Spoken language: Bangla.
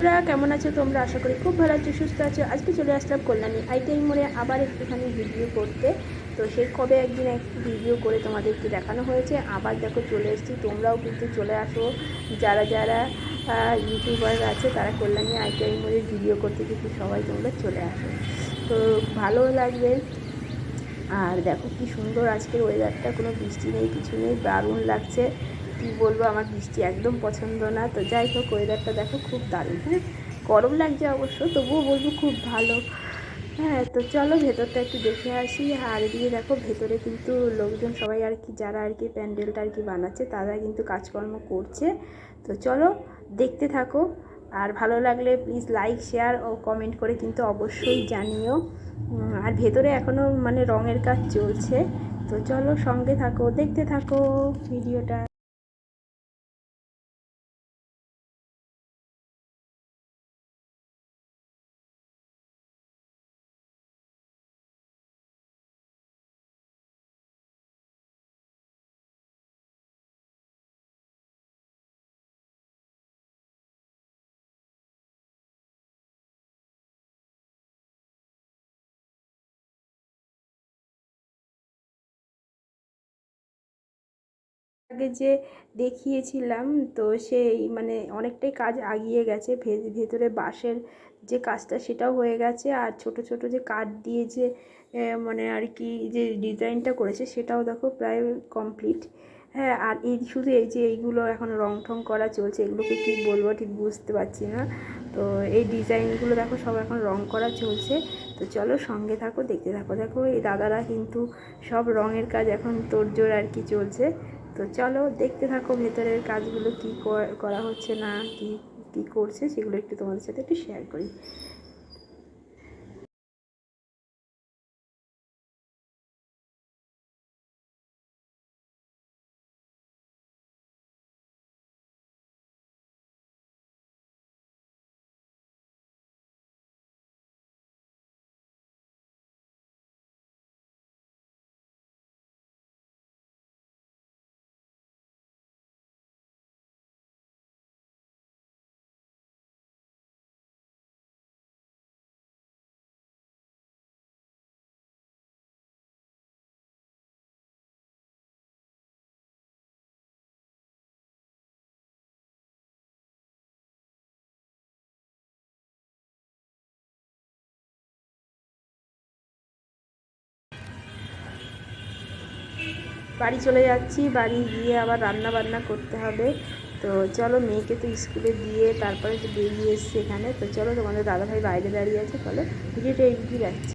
কেমন আছো তোমরা? আশা করি খুব ভালো আছো, সুস্থ আছো। আজকে চলে আসলাম কল্যাণী আইটিআই মোড়ে আবার একটুখানি ভিডিও করতে। তো সে কবে একদিন এক ভিডিও করে তোমাদেরকে দেখানো হয়েছে। আবার দেখো চলে এসেছি। তোমরাও কিন্তু চলে আসো। যারা যারা ইউটিউবার আছে, তারা কল্যাণী আইটিআই মোড়ে ভিডিও করতে কিন্তু সবাই তোমরা চলে আসো। তো ভালো লাগবে। আর দেখো কি সুন্দর আজকের ওয়েদারটা কোনো বৃষ্টি নেই, কিছু নেই, দারুণ লাগছে। কি বলব, আমার বৃষ্টি একদম পছন্দ না। তো যাই হোক ওয়েদারটা দেখো খুব দারুণ। হ্যাঁ গরম লাগছে অবশ্য, তবুও বলব খুব ভালো। হ্যাঁ তো চলো ভেতরটা একটু দেখে আসি। আর এদিকে দেখো, ভেতরে কিন্তু লোকজন সবাই আর কি, যারা আর কি প্যান্ডেলটা আর কি বানাচ্ছে, তারা কিন্তু কাজকর্ম করছে। তো চলো দেখতে থাকো। আর ভালো লাগলে প্লিজ লাইক শেয়ার ও কমেন্ট করে কিন্তু অবশ্যই জানিও। আর ভেতরে এখনও মানে রঙের কাজ চলছে। তো চলো সঙ্গে থাকো, দেখতে থাকো ভিডিওটা। আগে যে দেখিয়েছিলাম, তো সেই মানে অনেকটাই কাজ আগিয়ে গেছে। ভেতরে বাঁশের যে কাজটা সেটাও হয়ে গেছে। আর ছোট ছোট যে কাঠ দিয়ে যে মানে আর কি যে ডিজাইনটা করেছে, সেটাও দেখো প্রায় কমপ্লিট। হ্যাঁ আর এই শুধু এই যে এইগুলো এখন রং ঠং করা চলছে, এগুলোকে কী বলব ঠিক বুঝতে পারছি না। তো এই ডিজাইনগুলো দেখো সব এখন রং করা চলছে। তো চলো সঙ্গে থাকো, দেখতে থাকো। দেখো এই দাদারা কিন্তু সব রঙের কাজ এখন তোড়জোড় আর কি চলছে। তো চলো দেখতে থাকো ভেতরের কাজগুলো কি করা হচ্ছে না, কি কি করছে সেগুলো একটু তোমাদের সাথে একটু শেয়ার করি। বাড়ি চলে যাচ্ছি, বাড়ি গিয়ে আবার রান্না বান্না করতে হবে। তো চলো মেয়েকে তো স্কুলে দিয়ে তারপরে তো বেরিয়ে এসছি এখানে, তো চলো তোমাদের দাদাভাই বাইরে দাঁড়িয়ে আছে, চলো ভিডিওটা এগিয়ে যাচ্ছি